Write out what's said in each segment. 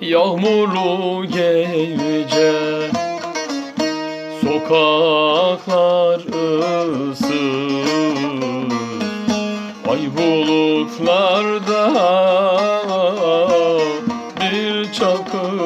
Yağmurlu gece Sokaklar ıssız. Ay bulutlarda Bir çapı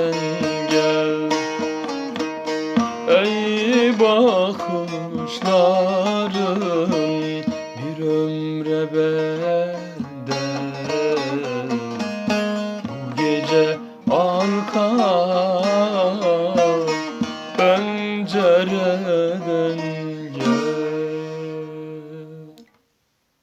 bakışların bir ömre bedel Bu gece arka pencereden